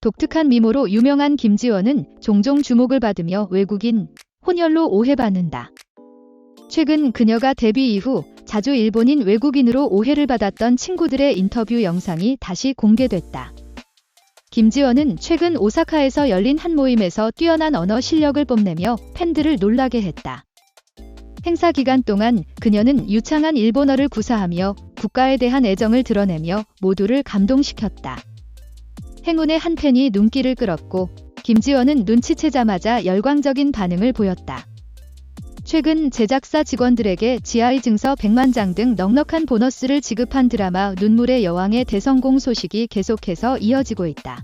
독특한 미모로 유명한 김지원은 종종 주목을 받으며 외국인 혼혈로 오해받는다. 최근 그녀가 데뷔 이후 자주 일본인 외국인으로 오해를 받았던 친구들의 인터뷰 영상이 다시 공개됐다. 김지원은 최근 오사카에서 열린 한 모임에서 뛰어난 언어 실력을 뽐내며 팬들을 놀라게 했다. 행사 기간 동안 그녀는 유창한 일본어를 구사하며 국가에 대한 애정을 드러내며 모두를 감동시켰다. 행운의 한 팬이 눈길을 끌었고 김지원은 눈치채자마자 열광적인 반응을 보였다. 최근 제작사 직원들에게 GI 증서 100만 장 등 넉넉한 보너스를 지급한 드라마 눈물의 여왕의 대성공 소식이 계속해서 이어지고 있다.